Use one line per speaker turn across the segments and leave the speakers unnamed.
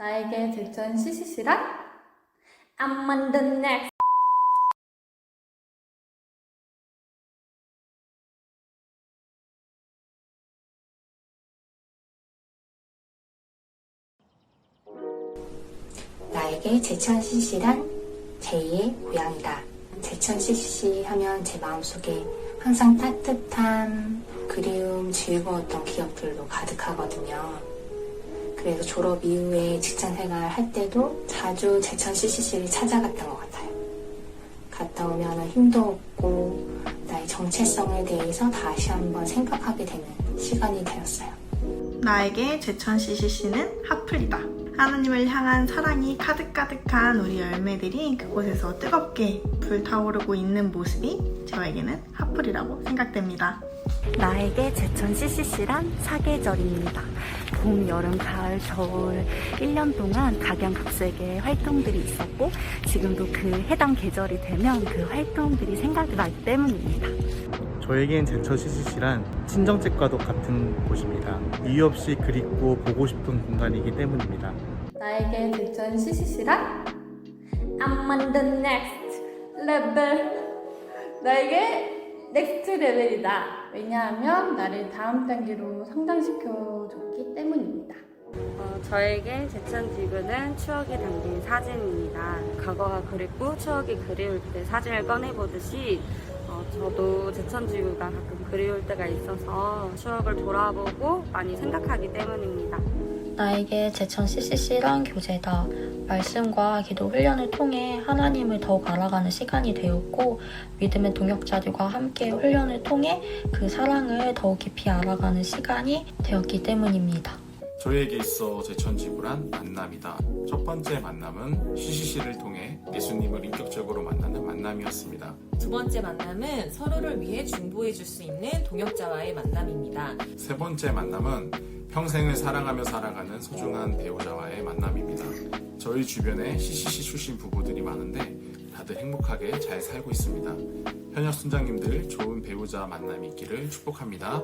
나에게 CCC란? I'm on the next.
나에게 제천 CC란 제2의 고향이다. 제천 CCC 하면 제 마음속에 항상 따뜻함, 그리움, 즐거웠던 기억들로 가득하거든요. 그래서 졸업 이후에 직장 생활 할 때도 자주 제천 CCC를 찾아갔던 것 같아요. 갔다 오면 힘도 없고 나의 정체성에 대해서 다시 한번 생각하게 되는 시간이 되었어요.
나에게 제천 CCC는 하플이다. 하나님을 향한 사랑이 가득가득한 우리 열매들이 그곳에서 뜨겁게 불타오르고 있는 모습이 저에게는 하플이라고 생각됩니다.
나에게 제천 CCC란 사계절입니다. 봄, 여름, 가을, 겨울 1년 동안 각양각색의 활동들이 있었고 지금도 그 해당 계절이 되면 그 활동들이 생각이 나기 때문입니다.
저에겐 제천 CCC란 친정집과도 같은 곳입니다. 이유 없이 그립고 보고 싶은 공간이기 때문입니다.
나에게 제천 CCC란? I'm on the next level. 나에게 넥스트 레벨이다. 왜냐하면 나를 다음 단계로 성장시켜줬기 때문입니다.
어, 저에게 제천 지구는 추억이 담긴 사진입니다. 과거가 그립고 추억이 그리울 때 사진을 꺼내보듯이 어, 저도 제천 지구가 가끔 그리울 때가 있어서 추억을 돌아보고 많이 생각하기 때문입니다.
나에게 제천 CCC란 교제다. 말씀과 기도 훈련을 통해 하나님을 더욱 알아가는 시간이 되었고, 믿음의 동역자들과 함께 훈련을 통해 그 사랑을 더욱 깊이 알아가는 시간이 되었기 때문입니다.
저에게 있어 제천지구란 만남이다. 첫 번째 만남은 CCC를 통해 예수님을 인격적으로 만나는 만남이었습니다.
두 번째 만남은 서로를 위해 중보해 줄 수 있는 동역자와의 만남입니다.
세 번째 만남은 평생을 사랑하며 살아가는 소중한 배우자와의 만남입니다. 저희 주변에 CCC 출신 부부들이 많은데 다들 행복하게 잘 살고 있습니다. 현역 순장님들 좋은 배우자 만남이 있기를 축복합니다.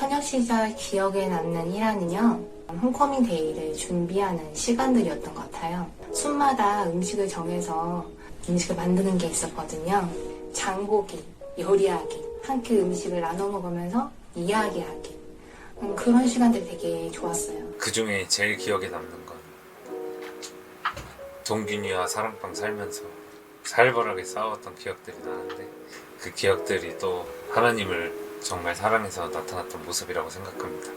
현역 시절 기억에 남는 일화는요, 홈커밍 데이를 준비하는 시간들이었던 것 같아요. 순마다 음식을 정해서 음식을 만드는 게 있었거든요. 장보기, 요리하기, 함께 음식을 나눠 먹으면서 이야기하기. 음, 그런 시간들 되게 좋았어요.
그 중에 제일 기억에 남는 건 동균이와 사랑방 살면서 살벌하게 싸웠던 기억들이 나는데 그 기억들이 또 하나님을 정말 사랑해서 나타났던 모습이라고 생각합니다.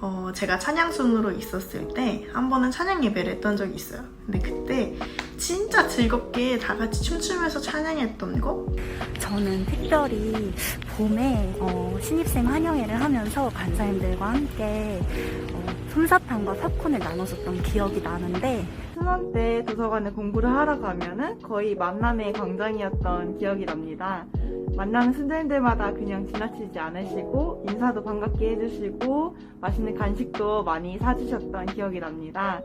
어, 제가 찬양순으로 있었을 때 한 번은 찬양 예배를 했던 적이 있어요. 근데 그때 진짜 즐겁게 다 같이 춤추면서 찬양했던 거?
저는 특별히 봄에 어, 신입생 환영회를 하면서 간사님들과 함께 어, 솜사탕과 팝콘을 나눠줬던 기억이 나는데
수능 때 도서관에 공부를 하러 가면은 거의 만남의 광장이었던 기억이 납니다. 만나는 순자님들마다 그냥 지나치지 않으시고 인사도 반갑게 해주시고 맛있는 간식도 많이 사주셨던 기억이 납니다.